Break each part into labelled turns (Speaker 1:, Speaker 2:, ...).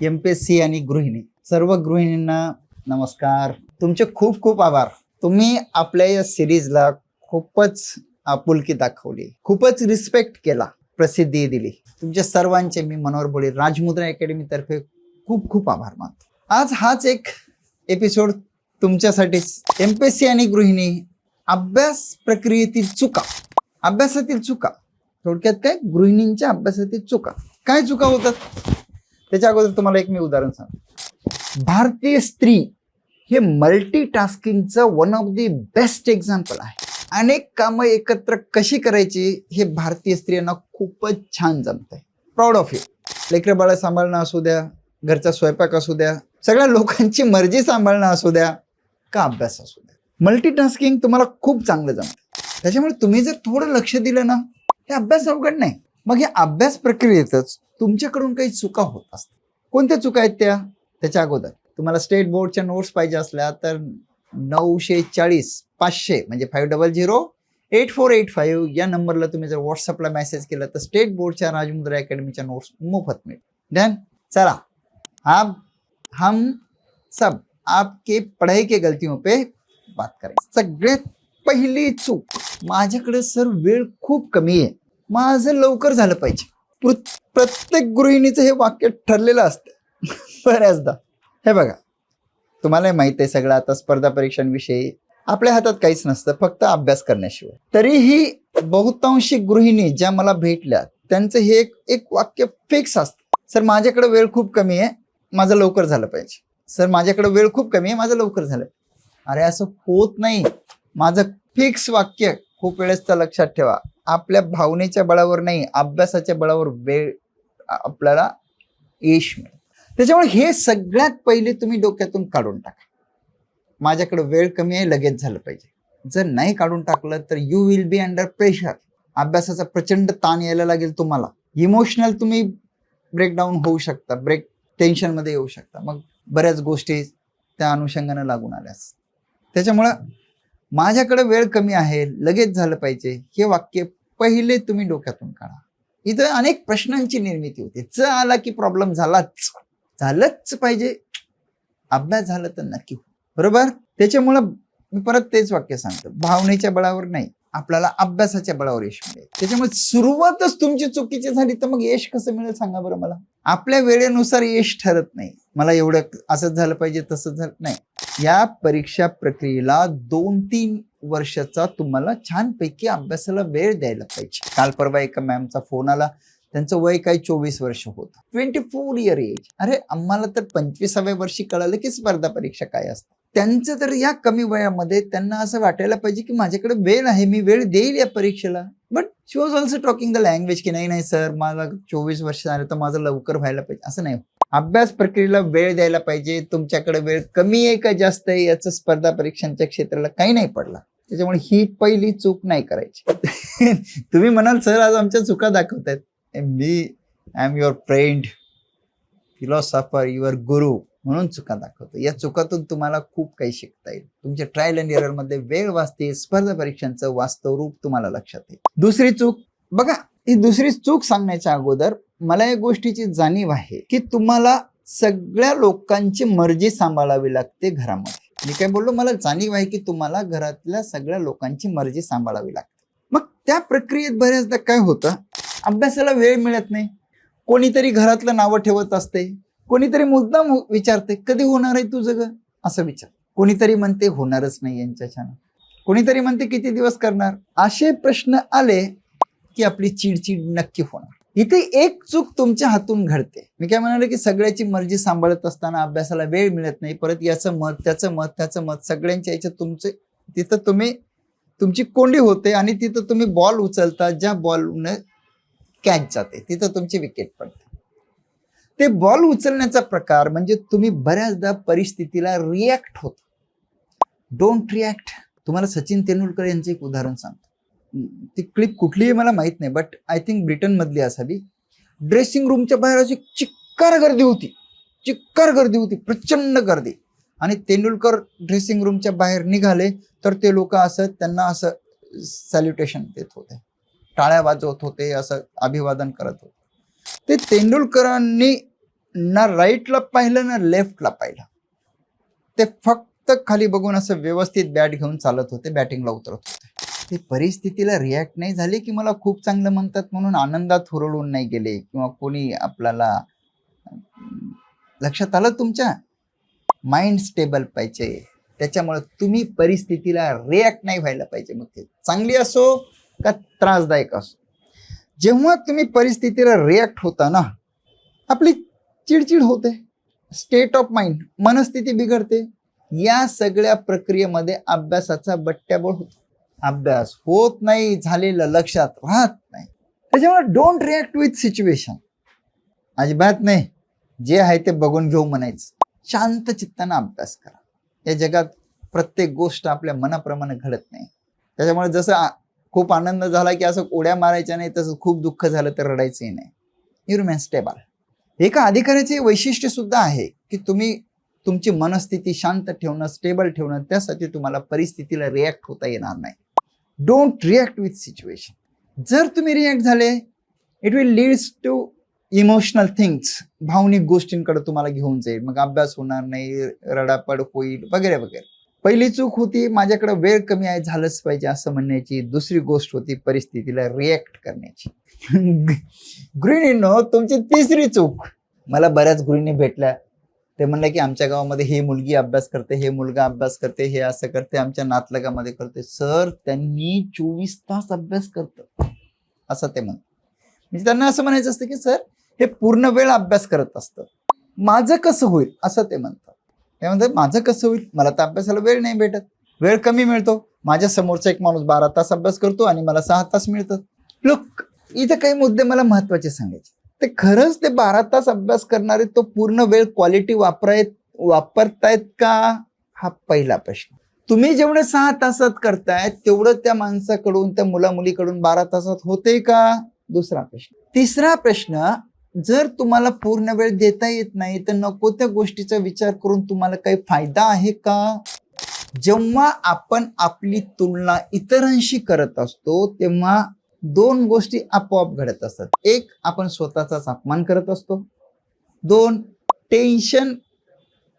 Speaker 1: M P S C आणि गृहिणी. सर्व गृहिणींना नमस्कार. तुमचे खूप खूप आभार. तुम्ही आपल्या या सिरीजला खूपच आपुलकी दाखवली. खूपच रिस्पेक्ट केला. प्रसिद्धी दिली. तुमच्या सर्वांचे मी मनोहर बोले राजमुद्रा अकॅडमी तर्फे खूप खूप आभार मानतो. आज हाच एक एपिसोड तुमच्यासाठी. एम पी एस सी आणि गृहिणी अभ्यास प्रक्रियेतील चुका. अभ्यासातील चुका. थोडक्यात काय? गृहिणींच्या अभ्यासातील चुका. काय चुका होतात? त्याच्या अगोदर तुम्हाला एक मी उदाहरण सांगतो. भारतीय स्त्री हे मल्टीटास्किंगचं one of the best example आहे. अनेक कामं एकत्र कशी करायची हे भारतीय स्त्रियांना खूपच छान जमत आहे प्राऊड ऑफ यू लेकरं बाळा सांभाळणं असू द्या घरचा स्वयंपाक असू द्या सगळ्या लोकांची मर्जी सांभाळणं असू द्या का अभ्यास असू द्या. मल्टीटास्किंग तुम्हाला खूप चांगलं जमतं त्याच्यामुळे तुम्ही जर थोडं लक्ष दिलं ना हे अभ्यास अवघड नाही. मग हे अभ्यास प्रक्रियेतच तुमच्याकडून काही चुका होत असतात कोणत्या चुका आहेत त्या? त्याच्या अगोदर. तुम्हाला स्टेट बोर्डच्या नोट्स पाहिजे असल्या तर नऊशे चाळीस पाचशे म्हणजे five double zero eight four eight five या नंबरला तुम्ही जर व्हॉट्सअपला मेसेज केला तर स्टेट बोर्डच्या राजमुद्रा अकॅडमीच्या नोट्स मोफत मिळेल डन चला. आप हम सब आपके पढ़ाई के गलतियों पे बात करें. सगळ्यात पहिली चूक. माझ्याकडे सर वेळ खूप कमी आहे. माझं लवकर झालं पाहिजे. प्रत्येक गृहिणीचं हे वाक्य ठरलेलं असतं. बऱ्याचदा. हे बघा. तुम्हाला माहीत आहे सगळं आता स्पर्धा परीक्षांविषयी. आपल्या हातात काहीच नसतं फक्त अभ्यास करण्याशिवाय. तरीही बहुतांशी गृहिणी ज्या मला भेटल्या त्यांचं हे एक एक वाक्य फिक्स असतं. सर माझ्याकडे वेळ खूप कमी आहे. माझं लवकर झालं पाहिजे. सर माझ्याकडे वेळ खूप कमी आहे. माझं लवकर झालं अरे असं होत नाही. माझं फिक्स वाक्य खूप वेळेस तर लक्षात ठेवा. आपल्या भावनेच्या बळावर नाही अभ्यासाच्या बळावर वेळ आपल्याला यश मिळेल. त्याच्यामुळे हे सगळ्यात पहिले तुम्ही डोक्यातून काढून टाका. माझ्याकडे वेळ कमी आहे लगेच झालं पाहिजे. जर नाही काढून टाकलं तर you will be under pressure अभ्यासाचा प्रचंड ताण यायला लागेल तुम्हाला. इमोशनल तुम्ही ब्रेकडाऊन होऊ शकता ब्रेक टेन्शनमध्ये येऊ शकता. मग बऱ्याच गोष्टी त्या अनुषंगानं लागून आल्यास. त्याच्यामुळं माझ्याकडे वेळ कमी आहे लगेच झालं पाहिजे. हे वाक्य पहिले तुम्ही डोक्यातून काढा. इथं अनेक प्रश्नांची निर्मिती होते. च आला की प्रॉब्लेम झालाच. झालंच पाहिजे. अभ्यास झाला तर नक्की बरोबर? त्याच्यामुळं मी परत तेच वाक्य सांगतो. भावनेच्या बळावर नाही. आपल्याला अभ्यासाच्या बळावर यश मिळेल. त्याच्यामुळे सुरुवातच तुमची चुकीची झाली तर मग यश कसं मिळेल सांगा बरं मला. आपल्या वेळेनुसार यश ठरत नाही. मला एवढं असंच झालं पाहिजे तसंच झालं नाही. या परीक्षा प्रक्रियेला दोन तीन वर्षाचा तुम्हाला छानपैकी अभ्यासाला वेळ द्यायला पाहिजे. काल परवा एका मॅमचा फोन आला. त्यांचं वय काही चोवीस वर्ष होतं. ट्वेंटी फोर इयर एज अरे आम्हाला तर पंचवीसाव्या वर्षी कळालं की स्पर्धा परीक्षा काय असते. त्यांचं तर या कमी वयामध्ये त्यांना असं वाटायला पाहिजे की माझ्याकडे वेळ आहे मी वेळ देईल या परीक्षेला. But she was also talking the language की नाही नाही सर मला चोवीस वर्ष झालं तर माझं लवकर व्हायला पाहिजे. असं नाही अभ्यास प्रक्रियेला वेळ द्यायला पाहिजे. तुमच्याकडे वेळ कमी आहे का जास्त आहे? याचं स्पर्धा परीक्षांच्या क्षेत्राला काही नाही पडला. त्याच्यामुळे ही पहिली चूक नाही करायची. तुम्ही म्हणाल सर आज आमच्या चुका दाखवतायत. मी I am your friend philosopher your guru म्हणून चुका दाखवतो. या चुकातून तुम्हाला खूप काही शिकता येईल. तुमच्या ट्रायल अँड एररमध्ये वेळ वाचते स्पर्धा परीक्षांचं वास्तव रूप तुम्हाला लक्षात येईल. दुसरी चूक बघा ही दुसरी चूक सांगण्याच्या अगोदर मला या गोष्टीची जाणीव आहे की तुम्हाला सगळ्या लोकांची मर्जी सांभाळावी लागते घरामध्ये. मी काय बोललो? मला जाणीव आहे की तुम्हाला घरातल्या सगळ्या लोकांची मर्जी सांभाळावी लागते. मग त्या प्रक्रियेत बऱ्याचदा काय होतं? अभ्यासाला वेळ मिळत नाही. कोणीतरी घरातलं नावं ठेवत असते. कोणीतरी मुद्दाम हो-, विचारते कधी होणार आहे तुझं ग असं विचार. कोणीतरी म्हणते होणारच नाही यांच्याच्यानं. कोणीतरी म्हणते किती दिवस करणार? असे प्रश्न आले की आपली चिडचिड नक्की होणार. इथे एक चूक तुमच्या हातून घडते. मी काय म्हणाले की सगळ्याची मर्जी सांभाळत असताना अभ्यासाला वेळ मिळत नाही. परत याचं मत त्याचं मत त्याचं मत सगळ्यांच्या याच्यात तुमचे तिथं तुम्ही तुमची कोंडी होते आणि तिथं तुम्ही बॉल उचलता ज्या बॉलने कॅच जाते. तिथं तुमची विकेट पडते. ते बॉल उचलण्याचा प्रकार म्हणजे तुम्ही बऱ्याचदा परिस्थितीला रिॲक्ट होता. डोंट रिॲक्ट तुम्हाला सचिन तेंडुलकर यांचं एक उदाहरण सांगतो. ती क्लिप कुठलीही मला माहीत नाही बट आय थिंक ब्रिटन मधली असावी. ड्रेसिंग रूमच्या बाहेर अशी चिक्कार गर्दी होती. चिक्कार गर्दी होती प्रचंड गर्दी. आणि तेंडुलकर ड्रेसिंग रूमच्या बाहेर निघाले तर ते लोक असं त्यांना असं सॅल्युटेशन देत होते. टाळ्या वाजवत होते असं अभिवादन करत होते. ते तेंडुलकरांनी ना राईटला पाहिलं ना लेफ्टला पाहिलं. ते फक्त खाली बघून असं व्यवस्थित बॅट घेऊन चालत होते बॅटिंगला उतरत होते. ते परिस्थितीला रिॲक्ट नाही झाले की मला खूप चांगलं म्हणतात म्हणून आनंदात हुरळून नाही गेले किंवा कोणी आपल्याला लक्षात आलं तुमच्या? माइंड स्टेबल पाहिजे. त्याच्यामुळे तुम्ही परिस्थितीला रिॲक्ट नाही व्हायला पाहिजे. मग ते चांगली असो का त्रासदायक असो? जेव्हा तुम्ही परिस्थितीला रिॲक्ट होता ना आपली चिडचिड होते. स्टेट ऑफ माइंड मनस्थिती बिघडते. या सगळ्या प्रक्रियेमध्ये अभ्यासाचा बट्ट्याबोळ होतो. अभ्यास होत नाही झालेलं लक्षात राहत नाही. त्याच्यामुळे डोंट रिॲक्ट विथ सिच्युएशन अजिबात नाही. जे आहे ते बघून घेऊ म्हणायचं. शांत चित्तानं अभ्यास करा. या जगात प्रत्येक गोष्ट आपल्या मनाप्रमाणे घडत नाही. त्याच्यामुळे जसं खूप आनंद झाला की असं उड्या मारायच्या नाही तसं खूप दुःख झालं तर रडायचंही नाही. यू रिमेन स्टेबल एका अधिकाऱ्याचे वैशिष्ट्य सुद्धा आहे की तुम्ही तुमची मनस्थिती शांत ठेवणं स्टेबल ठेवणं त्यासाठी तुम्हाला परिस्थितीला रिॲक्ट होता येणार नाही. डोंट रिॲक्ट विथ सिच्युएशन जर तुम्ही रिॲक्ट झाले it will leads to emotional things भावनिक गोष्टींकडे तुम्हाला घेऊन जाईल. मग अभ्यास होणार नाही रडापड होईल वगैरे वगैरे. पहिली चूक होती माझ्याकडे वेळ कमी आहे झालंच पाहिजे असं म्हणण्याची. दुसरी गोष्ट होती परिस्थितीला रिॲक्ट करण्याची. गृहिणींनो तुमची तिसरी चूक. मला बऱ्याच गृहिणी भेटल्या. ते म्हणलं की आमच्या गावामध्ये ही मुलगी अभ्यास करते हे मुलगा अभ्यास करते हे असं करते आमच्या नातलगामध्ये करते. सर त्यांनी चोवीस तास अभ्यास करत. असं ते म्हणतात. म्हणजे त्यांना असं म्हणायचं असतं की सर हे पूर्ण वेळ अभ्यास करत असतं. माझं कसं होईल? असं ते म्हणतात. ते म्हणतात माझं कसं होईल? मला तर अभ्यासाला वेळ नाही भेटत. वेळ कमी मिळतो. माझ्या समोरचा एक माणूस बारा तास अभ्यास करतो आणि मला सहा तास मिळतात. लोक इथे काही मुद्दे मला महत्त्वाचे सांगायचे. ते खरंच ते बारा तास अभ्यास करणारे तो पूर्ण वेळ क्वालिटी वापरायत वापरतायत का? हा पहिला प्रश्न. तुम्ही जेवढे सहा तासात करतायत तेवढं त्या माणसाकडून त्या मुला मुलीकडून बारा तासात होते का? दुसरा प्रश्न. तिसरा प्रश्न जर तुम्हाला पूर्ण वेळ देता येत नाही तर नको त्या गोष्टीचा विचार करून तुम्हाला काही फायदा आहे का? जेव्हा आपण आपली तुलना इतरांशी करत असतो तेव्हा दोन गोष्टी आपोआप घडत असतात. एक आपण स्वतःचाच अपमान करत असतो. दोन टेन्शन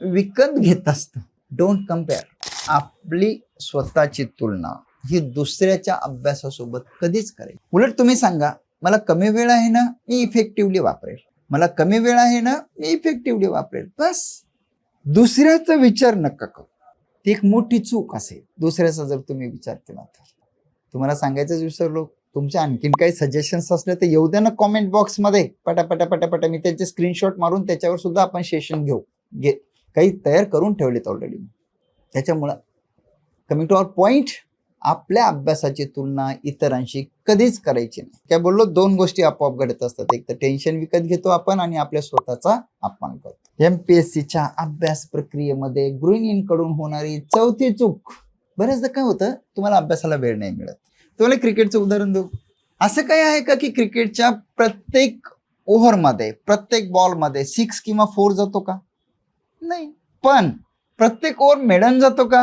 Speaker 1: विकत घेत असतो. डोंट कंपेअर आपली स्वतःची तुलना ही दुसऱ्याच्या अभ्यासासोबत कधीच करेल. उलट तुम्ही सांगा मला कमी वेळ आहे ना मी इफेक्टिव्हली वापरेल. मला कमी वेळ आहे ना मी इफेक्टिव्हली वापरेल. बस. दुसऱ्याचा विचार नका करू. ती एक मोठी चूक असेल. दुसऱ्याचा जर तुम्ही विचार केला तर. तुम्हाला सांगायचंच विसरलो. तुमच्या आणखीन काही सजेशन्स असले तर येऊ द्या ना कॉमेंट बॉक्समध्ये पटापटा पटापटा. मी त्यांचे स्क्रीनशॉट मारून त्याच्यावर सुद्धा आपण सेशन घेऊ. घे. काही तयार करून ठेवलेत ऑलरेडी त्याच्यामुळं कमिंग टू आवर पॉईंट आपल्या अभ्यासाची तुलना इतरांशी कधीच करायची नाही. काय बोललो? दोन गोष्टी आपोआप घडत असतात. एक तर टेन्शन विकत घेतो आपण आणि आपल्या स्वतःचा अपमान करतो. एमपीएससीच्या अभ्यास प्रक्रियेमध्ये गृहिणींकडून होणारी चौथी चूक. बऱ्याचदा काय होतं? तुम्हाला अभ्यासाला वेळ नाही मिळत. तुम्हाला क्रिकेटचं उदाहरण देऊ. असं काय आहे का की क्रिकेटच्या प्रत्येक ओव्हरमध्ये प्रत्येक बॉलमध्ये सिक्स किंवा फोर जातो का? नाही. पण प्रत्येक ओव्हर मेडन जातो का?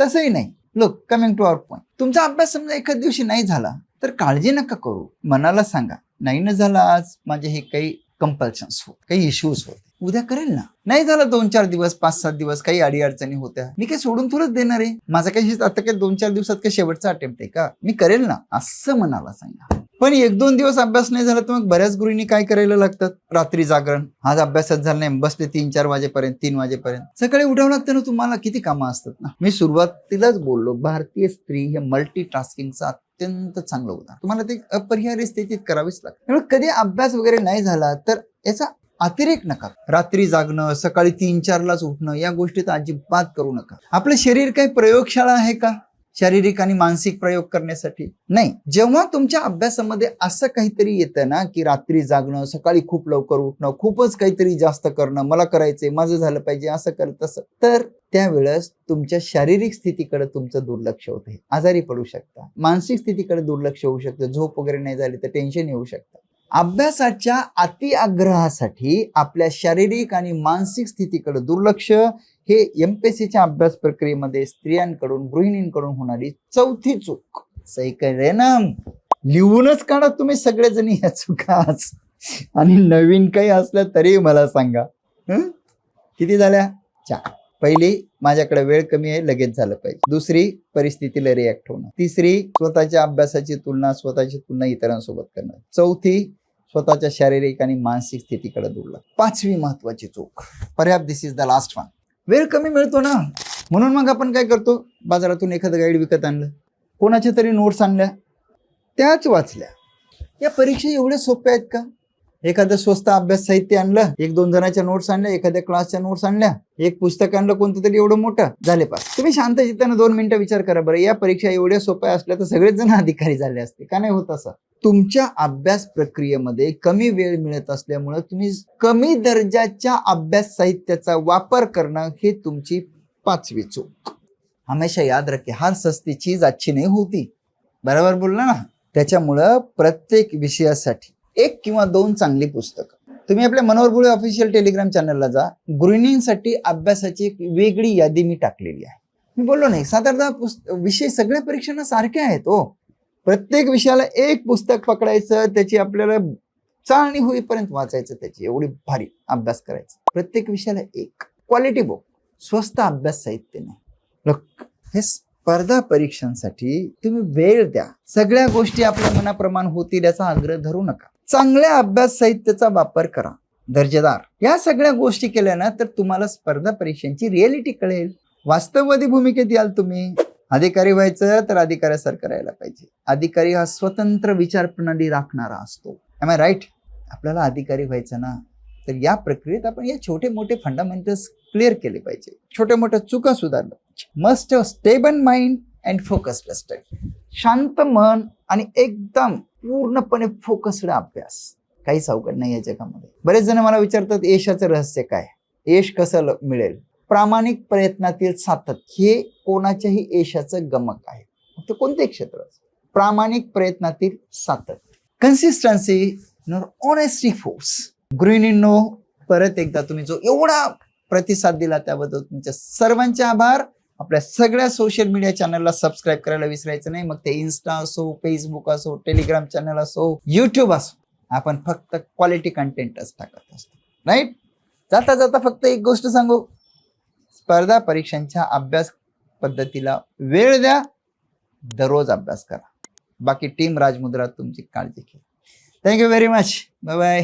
Speaker 1: तसंही नाही. Look coming to our point तुमचा अभ्यास समजा एखाद दिवशी नाही झाला तर काळजी नका करू. मनाला सांगा. नाही ना झाला आज माझे हे काही कंपल्शन्स होत काही इश्यूज होते. उद्या करेल ना? नाही झालं दोन चार दिवस पाच सात दिवस काही अडी अडचणी होत्या. मी काही सोडून थोडंच देणार आहे. माझं काही आता काही दोन चार दिवसात काही शेवटचा अटेम्प्ट आहे का? मी करेल ना? असं मनाला सांगा. पण एक दोन दिवस अभ्यास नाही झाला तर मग बऱ्याच गुरुंनी काय करायला लागतात? रात्री जागरण. आज अभ्यासात झाला नाही. बसले तीन चार वाजेपर्यंत तीन वाजेपर्यंत. सकाळी उठावं लागतं ना तुम्हाला? किती कामं असतात ना? मी सुरुवातीलाच बोललो भारतीय स्त्री हे मल्टी टास्किंगचं अत्यंत चांगलं उदाहरण. तुम्हाला ते अपरिहार्य स्थितीत करावीच लागतं. कधी अभ्यास वगैरे नाही झाला तर याचा अतिरेक नका. रात्री जागणं सकाळी तीन चारलाच उठणं या गोष्टीत अजिबात करू नका. आपलं शरीर काही प्रयोगशाळा आहे का? शारीरिक आणि मानसिक प्रयोग करण्यासाठी? नाही. जेव्हा तुमच्या अभ्यासामध्ये असं काहीतरी येतं ना की रात्री जागणं सकाळी खूप लवकर उठणं खूपच काहीतरी जास्त करणं मला करायचंय माझं झालं पाहिजे असं करत तसं तर त्यावेळेस तुमच्या शारीरिक स्थितीकडे तुमचं दुर्लक्ष होते. आजारी पडू शकता. मानसिक स्थितीकडे दुर्लक्ष होऊ शकतं. झोप वगैरे नाही झाली तर टेन्शन येऊ शकतं. अभ्यासाच्या अति आग्रहासाठी आपल्या शारीरिक आणि मानसिक स्थितीकडे दुर्लक्ष हे एमपीएससीच्या अभ्यास प्रक्रियेमध्ये स्त्रियांकडून गृहिणींकडून होणारी चौथी चूक. सैकरेनम लिहूनच काढा तुम्ही सगळेजणी या चुका आज. आणि नवीन काही असलं तरी मला सांगा. किती झाल्या? चार. पहिली माझ्याकडे वेळ कमी आहे लगेच झालं पाहिजे. दुसरी परिस्थितीला रिॲक्ट होणं तिसरी स्वतःच्या अभ्यासाची तुलना स्वतःची तुलना इतरांसोबत करणं चौथी स्वतःच्या शारीरिक आणि मानसिक स्थितीकडे दुर्लक्ष. पाचवी महत्वाची चूक. पर्याप्त this is the last one वेळ कमी मिळतो ना? म्हणून मग आपण काय करतो? बाजारातून एखादं गाईड विकत आणलं. कोणाच्या तरी नोट्स आणल्या. त्याच वाचल्या. या परीक्षा एवढ्या सोप्या आहेत का? एखादं स्वस्त अभ्यास साहित्य आणलं. एक दोन जणांच्या नोट्स आणल्या एखाद्या क्लासच्या नोट्स आणल्या. एक पुस्तक आणलं कोणतं तरी एवढं मोठं. झाले पास. तुम्ही शांत चित्तानं दोन मिनिटं विचार करा बरं. या परीक्षा एवढ्या सोप्या असल्या तर सगळेच जण अधिकारी झाले असते. का नाही होत असं? तुमच्या अभ्यास प्रक्रियेमध्ये कमी वेळ मिळत असल्यामुळं तुम्ही कमी दर्जाच्या अभ्यास साहित्याचा वापर करणं हे तुमची पाचवी चूक. हमेशा याद रखे हर सस्ती चीज अच्छी नाही होती. बरोबर बोलला ना? त्याच्यामुळं प्रत्येक विषयासाठी एक किंवा दोन चांगली पुस्तकं. तुम्ही आपल्या मनोहर बुळे ऑफिशियल टेलिग्राम चॅनलला जा. गृहिणींसाठी अभ्यासाची एक वेगळी यादी मी टाकलेली आहे. मी बोललो नाही साधारणतः पुस्त विषय सगळ्या परीक्षांना सारखे आहेत हो. प्रत्येक विषयाला एक पुस्तक पकडायचं त्याची आपल्याला चाळणी होईपर्यंत वाचायचं त्याची. एवढी भारी अभ्यास करायचा. प्रत्येक विषयाला एक. क्वालिटी बुक स्वस्त अभ्यास साहित्य नाही. हे स्पर्धा परीक्षांसाठी तुम्ही वेळ द्या. सगळ्या गोष्टी आपल्या मनाप्रमाण होतील याचा आग्रह धरू नका. चांगल्या अभ्यास साहित्याचा वापर करा. दर्जेदार. या सगळ्या गोष्टी केल्या ना तर तुम्हाला स्पर्धा परीक्षांची रियालिटी कळेल. वास्तववादी भूमिकेत याल तुम्ही. अधिकारी व्हायचं तर अधिकाऱ्यासारखं राहायला पाहिजे. अधिकारी हा स्वतंत्र विचार प्रणाली राखणारा असतो. एम आय राईट आपल्याला अधिकारी व्हायचं ना तर या प्रक्रियेत आपण या छोटे मोठे फंडामेंटल्स क्लिअर केले पाहिजे. छोट्या मोठ्या चुका सुधारलं must stable mind and focused study शांत मन आणि एकदम पूर्णपणे फोकस्ड अभ्यास. काहीच अवघड नाही या जगामध्ये बरेच जण मला विचारतात यशाचं रहस्य काय? यश कसं मिळेल? प्रामाणिक प्रयत्नातील सातत्य हे कोणाच्याही यशाचं गमक आहे. फक्त कोणते क्षेत्र? प्रामाणिक प्रयत्नातील सातत्य कन्सिस्टन्सी नॉर ऑनेस्टी फोर्स गृहिणींनो परत एकदा तुम्ही जो एवढा प्रतिसाद दिला त्याबद्दल तुमच्या सर्वांचे आभार. आपल्या सगळ्या सोशल मीडिया चॅनलला सबस्क्राईब करायला विसरायचं नाही. मग ते इन्स्टा असो फेसबुक असो टेलिग्राम चॅनल असो युट्यूब असो. आपण फक्त क्वालिटी कंटेंटच टाकत असतो. राईट जाता जाता फक्त एक गोष्ट सांगू. स्पर्धा परीक्षांच्या अभ्यास पद्धतीला वेळ द्या दररोज अभ्यास करा. बाकी टीम राजमुद्रा तुमची काळजी घ्या. Thank you very much bye bye